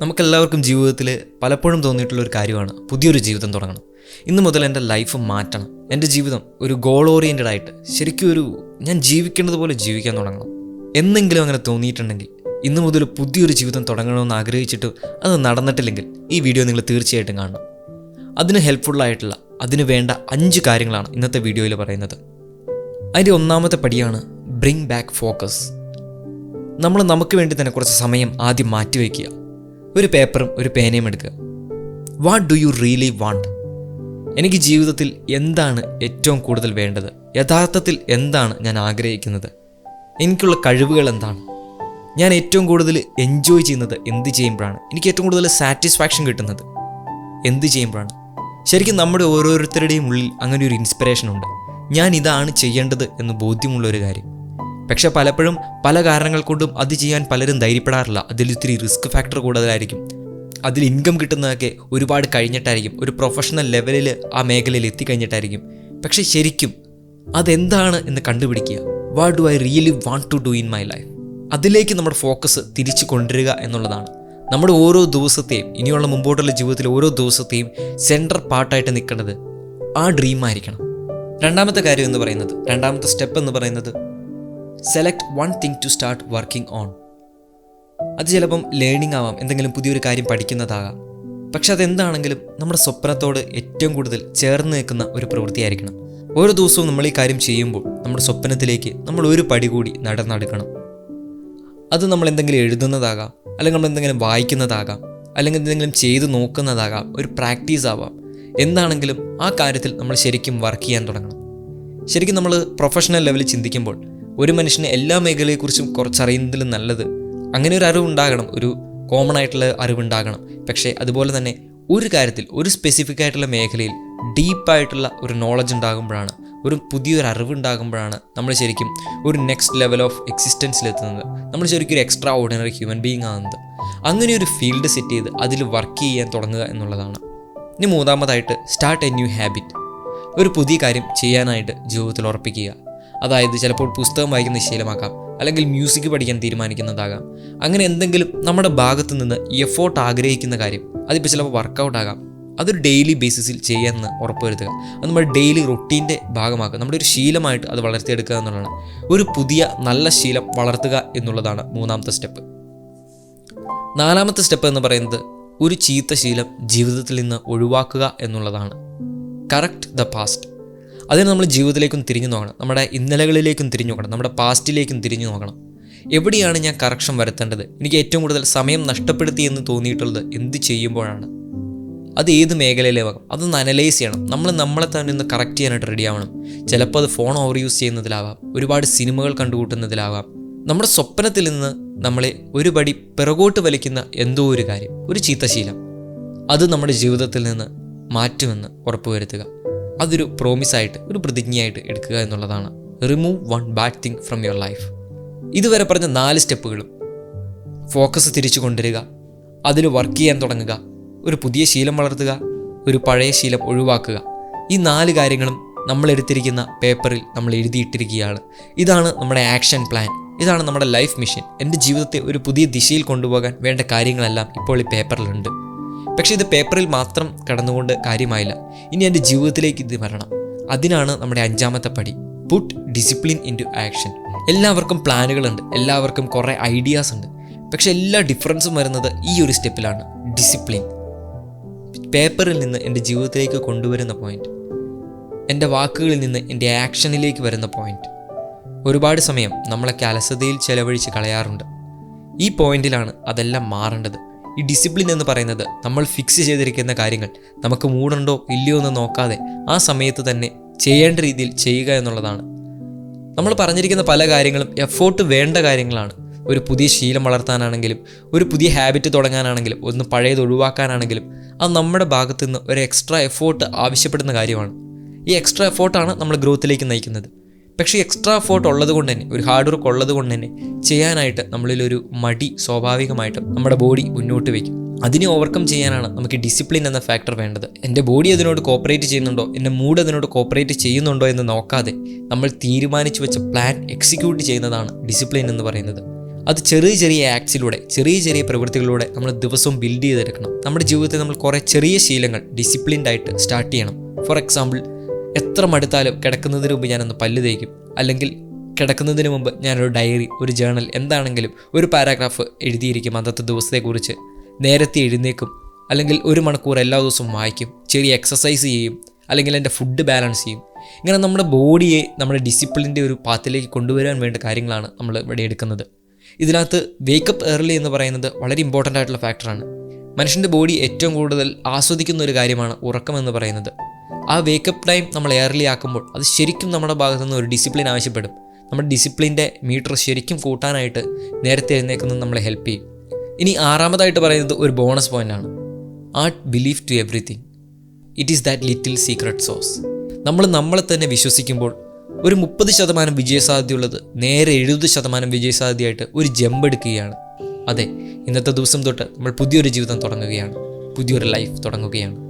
നമുക്കെല്ലാവർക്കും ജീവിതത്തിൽ പലപ്പോഴും തോന്നിയിട്ടുള്ള ഒരു കാര്യമാണ് പുതിയൊരു ജീവിതം തുടങ്ങണം. ഇന്ന് മുതൽ എന്റെ ലൈഫ് മാറ്റണം. എന്റെ ജീവിതം ഒരു ഗോൾ ഓറിയന്റഡ് ആയിട്ട് ശരിക്കും ഒരു ഞാൻ ജീവിക്കേണ്ടത് പോലെ ജീവിക്കാൻ തുടങ്ങണം. എന്നെങ്കിലും അങ്ങനെ തോന്നിയിട്ടുണ്ടെങ്കിൽ ഇന്ന് മുതൽ പുതിയൊരു ജീവിതം തുടങ്ങണമെന്ന് ആഗ്രഹിച്ചിട്ട് അത് നടന്നിട്ടില്ലെങ്കിൽ ഈ വീഡിയോ നിങ്ങൾ തീർച്ചയായിട്ടും കാണണം. അതിന് ഹെൽപ്ഫുള്ളായിട്ടുള്ള അതിന് വേണ്ട അഞ്ച് കാര്യങ്ങളാണ് ഇന്നത്തെ വീഡിയോയിൽ പറയുന്നത്. അതിന്റെ ഒന്നാമത്തെ പടിയാണ് ബ്രിങ് ബാക്ക് ഫോക്കസ് നമ്മൾ നമുക്ക് വേണ്ടി തന്നെ കുറച്ച് സമയം ആദ്യം മാറ്റിവെക്കുക. ഒരു പേപ്പറും ഒരു പേനയും എടുക്കുക. What do you really want എനിക്ക് ജീവിതത്തിൽ എന്താണ് ഏറ്റവും കൂടുതൽ വേണ്ടത്? യഥാർത്ഥത്തിൽ എന്താണ് ഞാൻ ആഗ്രഹിക്കുന്നത്? എനിക്കുള്ള കഴിവുകൾ എന്താണ്? ഞാൻ ഏറ്റവും കൂടുതൽ എൻജോയ് ചെയ്യുന്നത് എന്ത് ചെയ്യുമ്പോഴാണ്? എനിക്ക് ഏറ്റവും കൂടുതൽ സാറ്റിസ്ഫാക്ഷൻ കിട്ടുന്നത് എന്ത് ചെയ്യുമ്പോഴാണ്? ശരിക്കും നമ്മുടെ ഓരോരുത്തരുടെയും ഉള്ളിൽ അങ്ങനെ ഒരു ഇൻസ്പിറേഷൻ ഉണ്ട്. ഞാൻ ഇതാണ് ചെയ്യേണ്ടത് എന്ന് ബോധ്യമുള്ള ഒരു കാര്യം. പക്ഷെ പലപ്പോഴും പല കാരണങ്ങൾ കൊണ്ടും അത് ചെയ്യാൻ പലരും ധൈര്യപ്പെടാറില്ല. അതിൽ ഇത്തിരി റിസ്ക് ഫാക്ടർ കൂടുതലായിരിക്കും. അതിൽ ഇൻകം കിട്ടുന്നതൊക്കെ ഒരുപാട് കഴിഞ്ഞിട്ടായിരിക്കും. ഒരു പ്രൊഫഷണൽ ലെവലിൽ ആ മേഖലയിൽ എത്തിക്കഴിഞ്ഞിട്ടായിരിക്കും. പക്ഷെ ശരിക്കും അതെന്താണ് എന്ന് കണ്ടുപിടിക്കുക? What do I really want to do in my life അതിലേക്ക് നമ്മുടെ ഫോക്കസ് തിരിച്ചു കൊണ്ടുവരിക എന്നുള്ളതാണ്. നമ്മുടെ ഓരോ ദിവസത്തെയും ഇനിയുള്ള മുമ്പോട്ടുള്ള ജീവിതത്തിലെ ഓരോ ദിവസത്തെയും സെൻട്രൽ പാർട്ടായിട്ട് നിൽക്കേണ്ടത് ആ ഡ്രീം ആയിരിക്കണം. രണ്ടാമത്തെ കാര്യം എന്ന് പറയുന്നത് രണ്ടാമത്തെ സ്റ്റെപ്പ് എന്ന് പറയുന്നത് select one thing to start working on അത് ചിലപ്പം ലേണിംഗ് ആവാം എന്തെങ്കിലും പുതിയൊരു കാര്യം പഠിക്കുന്നതാകാം. പക്ഷെ അതെന്താണെങ്കിലും നമ്മുടെ സ്വപ്നത്തോട് ഏറ്റവും കൂടുതൽ ചേർന്ന് നിൽക്കുന്ന ഒരു പ്രവൃത്തിയായിരിക്കണം. ഓരോ ദിവസവും നമ്മൾ ഈ കാര്യം ചെയ്യുമ്പോൾ നമ്മുടെ സ്വപ്നത്തിലേക്ക് നമ്മൾ ഒരു പടി കൂടി നടന്നെടുക്കണം. അത് നമ്മൾ എന്തെങ്കിലും എഴുതുന്നതാകാം അല്ലെങ്കിൽ നമ്മൾ എന്തെങ്കിലും വായിക്കുന്നതാകാം അല്ലെങ്കിൽ എന്തെങ്കിലും ചെയ്ത് നോക്കുന്നതാകാം ഒരു പ്രാക്ടീസ് ആവാം. എന്താണെങ്കിലും ആ കാര്യത്തിൽ നമ്മൾ ശരിക്കും വർക്ക് ചെയ്യാൻ തുടങ്ങണം. ശരിക്കും നമ്മൾ പ്രൊഫഷണൽ ലെവലിൽ ചിന്തിക്കുമ്പോൾ ഒരു മനുഷ്യന് എല്ലാ മേഖലയെക്കുറിച്ചും കുറച്ചറിയുന്നതിലും നല്ലത് അങ്ങനെ ഒരു അറിവുണ്ടാകണം ഒരു കോമൺ ആയിട്ടുള്ള അറിവുണ്ടാകണം. പക്ഷേ അതുപോലെ തന്നെ ഒരു കാര്യത്തിൽ ഒരു സ്പെസിഫിക് ആയിട്ടുള്ള മേഖലയിൽ ഡീപ്പായിട്ടുള്ള ഒരു നോളജ് ഉണ്ടാകുമ്പോഴാണ് ഒരു പുതിയൊരു അറിവുണ്ടാകുമ്പോഴാണ് നമ്മൾ ശരിക്കും ഒരു നെക്സ്റ്റ് ലെവൽ ഓഫ് എക്സിസ്റ്റൻസിലെത്തുന്നത് നമ്മൾ ശരിക്കും ഒരു എക്സ്ട്രാ ഓർഡിനറി ഹ്യൂമൻ ബീങ് ആകുന്നത്. അങ്ങനെ ഒരു ഫീൽഡ് സെറ്റ് ചെയ്ത് അതിൽ വർക്ക് ചെയ്യാൻ തുടങ്ങുക എന്നുള്ളതാണ്. ഇനി മൂന്നാമതായിട്ട് സ്റ്റാർട്ട് എ ന്യൂ ഹാബിറ്റ് ഒരു പുതിയ കാര്യം ചെയ്യാനായിട്ട് ജീവിതത്തിൽ ഉറപ്പിക്കുക. അതായത് ചിലപ്പോൾ പുസ്തകം വായിക്കുന്ന ശീലമാക്കാം അല്ലെങ്കിൽ മ്യൂസിക് പഠിക്കാൻ തീരുമാനിക്കുന്നതാകാം. അങ്ങനെ എന്തെങ്കിലും നമ്മുടെ ഭാഗത്ത് നിന്ന് എഫോർട്ട് ആഗ്രഹിക്കുന്ന കാര്യം അതിപ്പോൾ ചിലപ്പോൾ വർക്കൗട്ട് ആകാം. അതൊരു ഡെയിലി ബേസിസിൽ ചെയ്യാമെന്ന് ഉറപ്പുവരുത്തുക. അത് നമ്മുടെ ഡെയിലി റൊട്ടീന്റെ ഭാഗമാക്കുക. നമ്മുടെ ഒരു ശീലമായിട്ട് അത് വളർത്തിയെടുക്കുക എന്നുള്ളതാണ്. ഒരു പുതിയ നല്ല ശീലം വളർത്തുക എന്നുള്ളതാണ് മൂന്നാമത്തെ സ്റ്റെപ്പ്. നാലാമത്തെ സ്റ്റെപ്പ് എന്ന് പറയുന്നത് ഒരു ചീത്ത ശീലം ജീവിതത്തിൽ നിന്ന് ഒഴിവാക്കുക എന്നുള്ളതാണ്. കറക്റ്റ് ദ പാസ്റ്റ് അതിന് നമ്മൾ ജീവിതത്തിലേക്കും തിരിഞ്ഞു നോക്കണം. നമ്മുടെ ഇന്നലകളിലേക്കും തിരിഞ്ഞു നോക്കണം. നമ്മുടെ പാസ്റ്റിലേക്കും തിരിഞ്ഞു നോക്കണം. എവിടെയാണ് ഞാൻ കറക്ഷൻ വരുത്തേണ്ടത്? എനിക്ക് ഏറ്റവും കൂടുതൽ സമയം നഷ്ടപ്പെടുത്തി എന്ന് തോന്നിയിട്ടുള്ളത് എന്ത് ചെയ്യുമ്പോഴാണ്? അത് ഏത് മേഖലയിലാവാം അതൊന്ന് അനലൈസ് ചെയ്യണം. നമ്മൾ നമ്മളെ തന്നെ ഒന്ന് കറക്റ്റ് ചെയ്യാനായിട്ട് റെഡി ആവണം. ചിലപ്പോൾ അത് ഫോൺ ഓവർ യൂസ് ചെയ്യുന്നതിലാവാം. ഒരുപാട് സിനിമകൾ കണ്ടുകൂട്ടുന്നതിലാവാം. നമ്മുടെ സ്വപ്നത്തിൽ നിന്ന് നമ്മളെ ഒരു പടി പിറകോട്ട് വലിക്കുന്ന എന്തോ ഒരു കാര്യം. ഒരു ചീത്തശീലം. അത് നമ്മുടെ ജീവിതത്തിൽ നിന്ന് മാറ്റുമെന്ന് ഉറപ്പുവരുത്തുക. അതൊരു പ്രോമിസായിട്ട് ഒരു പ്രതിജ്ഞയായിട്ട് എടുക്കുക എന്നുള്ളതാണ്. Remove one bad thing from your life ഇതുവരെ പറഞ്ഞ നാല് സ്റ്റെപ്പുകളും. ഫോക്കസ് തിരിച്ചു കൊണ്ടുവരിക. അതിൽ വർക്ക് ചെയ്യാൻ തുടങ്ങുക. ഒരു പുതിയ ശീലം വളർത്തുക. ഒരു പഴയ ശീലം ഒഴിവാക്കുക. ഈ നാല് കാര്യങ്ങളും നമ്മൾ എടുത്തിരിക്കുന്ന പേപ്പറിൽ നമ്മൾ എഴുതിയിട്ടിരിക്കുകയാണ്. ഇതാണ് നമ്മുടെ ആക്ഷൻ പ്ലാൻ ഇതാണ് നമ്മുടെ ലൈഫ് മിഷൻ എന്റെ ജീവിതത്തെ ഒരു പുതിയ ദിശയിൽ കൊണ്ടുപോകാൻ വേണ്ട കാര്യങ്ങളെല്ലാം ഇപ്പോൾ ഈ പേപ്പറിലുണ്ട്. പക്ഷേ ഇത് പേപ്പറിൽ മാത്രം കടന്നുകൊണ്ട് കാര്യമായില്ല. ഇനി എന്റെ ജീവിതത്തിലേക്ക് ഇത് വരണം. അതിനാണ് നമ്മുടെ അഞ്ചാമത്തെ പടി. പുട്ട് ഡിസിപ്ലിൻ ഇൻ ആക്ഷൻ എല്ലാവർക്കും പ്ലാനുകളുണ്ട്. എല്ലാവർക്കും കുറേ ഐഡിയാസ് ഉണ്ട്. പക്ഷേ എല്ലാ ഡിഫറൻസും വരുന്നത് ഈ ഒരു സ്റ്റെപ്പിലാണ്. ഡിസിപ്ലിൻ പേപ്പറിൽ നിന്ന് എന്റെ ജീവിതത്തിലേക്ക് കൊണ്ടുവരുന്ന പോയിന്റ് എന്റെ വാക്കുകളിൽ നിന്ന് എന്റെ ആക്ഷനിലേക്ക് വരുന്ന പോയിന്റ് ഒരുപാട് സമയം നമ്മളൊക്കെ അലസതയിൽ ചെലവഴിച്ച് കളയാറുണ്ട്. ഈ പോയിന്റിലാണ് അതെല്ലാം മാറേണ്ടത്. ഈ ഡിസിപ്ലിൻ എന്ന് പറയുന്നത് നമ്മൾ ഫിക്സ് ചെയ്തിരിക്കുന്ന കാര്യങ്ങൾ നമുക്ക് മൂടുണ്ടോ ഇല്ലയോ എന്ന് നോക്കാതെ ആ സമയത്ത് തന്നെ ചെയ്യേണ്ട രീതിയിൽ ചെയ്യുക എന്നുള്ളതാണ്. നമ്മൾ പറഞ്ഞിരിക്കുന്ന പല കാര്യങ്ങളും എഫോർട്ട് വേണ്ട കാര്യങ്ങളാണ്. ഒരു പുതിയ ശീലം വളർത്താനാണെങ്കിലും ഒരു പുതിയ ഹാബിറ്റ് തുടങ്ങാനാണെങ്കിലും ഒന്ന് പഴയത് ഒഴിവാക്കാനാണെങ്കിലും അത് നമ്മുടെ ഭാഗത്തു നിന്ന് ഒരു എക്സ്ട്രാ എഫോർട്ട് ആവശ്യപ്പെടുന്ന കാര്യമാണ്. ഈ എക്സ്ട്രാ എഫോർട്ടാണ് നമ്മൾ ഗ്രോത്തിലേക്ക് നയിക്കുന്നത്. പക്ഷേ എക്സ്ട്രാ എഫേർട്ട് ഉള്ളത് കൊണ്ട് തന്നെ ഒരു ഹാർഡ് വർക്ക് ഉള്ളത് കൊണ്ട് തന്നെ ചെയ്യാനായിട്ട് നമ്മളിലൊരു മടി സ്വാഭാവികമായിട്ട് നമ്മുടെ ബോഡി മുന്നോട്ട് വയ്ക്കും അതിനെ ഓവർകം ചെയ്യാനാണ് നമുക്ക് ഡിസിപ്ലിൻ എന്ന ഫാക്ടർ വേണ്ടത്. എന്റെ ബോഡി അതിനോട് കോപ്പറേറ്റ് ചെയ്യുന്നുണ്ടോ? എന്റെ മൂഡ് അതിനോട് കോപ്പറേറ്റ് ചെയ്യുന്നുണ്ടോ എന്ന് നോക്കാതെ നമ്മൾ തീരുമാനിച്ചു വെച്ച പ്ലാൻ എക്സിക്യൂട്ട് ചെയ്യുന്നതാണ് ഡിസിപ്ലിൻ എന്ന് പറയുന്നത്. അത് ചെറിയ ചെറിയ ആക്ട്സിലൂടെ ചെറിയ ചെറിയ പ്രവൃത്തികളിലൂടെ നമ്മൾ ദിവസവും ബിൽഡ് ചെയ്തെടുക്കണം. നമ്മുടെ ജീവിതത്തിൽ നമ്മൾ കുറേ ചെറിയ ശീലങ്ങൾ ഡിസിപ്ലിൻഡ് ആയിട്ട് സ്റ്റാർട്ട് ചെയ്യണം. ഫോർ എക്സാമ്പിൾ എത്ര മടുത്താലും കിടക്കുന്നതിന് മുമ്പ് ഞാനൊന്ന് പല്ല് തേക്കും. അല്ലെങ്കിൽ കിടക്കുന്നതിന് മുമ്പ് ഞാനൊരു ഡയറി ഒരു ജേണൽ എന്താണെങ്കിലും ഒരു പാരാഗ്രാഫ് എഴുതിയിരിക്കും അന്നത്തെ ദിവസത്തെക്കുറിച്ച്. നേരത്തെ എഴുന്നേക്കും അല്ലെങ്കിൽ ഒരു മണിക്കൂർ എല്ലാ ദിവസവും വായിക്കും ചെറിയ എക്സസൈസ് ചെയ്യും അല്ലെങ്കിൽ എന്റെ ഫുഡ് ബാലൻസ് ചെയ്യും. ഇങ്ങനെ നമ്മുടെ ബോഡിയെ നമ്മുടെ ഡിസിപ്ലിന്റെ ഒരു പാത്തിലേക്ക് കൊണ്ടുവരാൻ വേണ്ട കാര്യങ്ങളാണ് നമ്മൾ ഇവിടെ എടുക്കുന്നത്. ഇതിനകത്ത് വേക്കപ്പ് ഏർലി എന്ന് പറയുന്നത് വളരെ ഇമ്പോർട്ടന്റ് ആയിട്ടുള്ള ഫാക്ടറാണ് മനുഷ്യന്റെ ബോഡി ഏറ്റവും കൂടുതൽ ആസ്വദിക്കുന്ന ഒരു കാര്യമാണ് ഉറക്കം എന്ന് പറയുന്നത്. ആ വേക്കപ്പ് ടൈം നമ്മൾ എയർലി ആക്കുമ്പോൾ അത് ശരിക്കും നമ്മുടെ ഭാഗത്തു നിന്ന് ഒരു ഡിസിപ്ലിൻ ആവശ്യപ്പെടും. നമ്മുടെ ഡിസിപ്ലിന്റെ മീറ്റർ ശരിക്കും കൂട്ടാനായിട്ട് നേരത്തെ എഴുന്നേക്കുന്നത് നമ്മളെ ഹെൽപ്പ് ചെയ്യും. ഇനി ആറാമതായിട്ട് പറയുന്നത് ഒരു ബോണസ് പോയിന്റാണ് art believe to everything it is that little secret sauce നമ്മൾ നമ്മളെ തന്നെ വിശ്വസിക്കുമ്പോൾ ഒരു മുപ്പത് ശതമാനം വിജയസാധ്യതയുള്ളത് നേരെ എഴുപത് ശതമാനം വിജയസാധ്യതയായിട്ട് ഒരു ജമ്പ് എടുക്കുകയാണ്. അതെ ഇന്നത്തെ ദിവസം തൊട്ട് നമ്മൾ പുതിയൊരു ജീവിതം തുടങ്ങുകയാണ്. പുതിയൊരു ലൈഫ് തുടങ്ങുകയാണ്.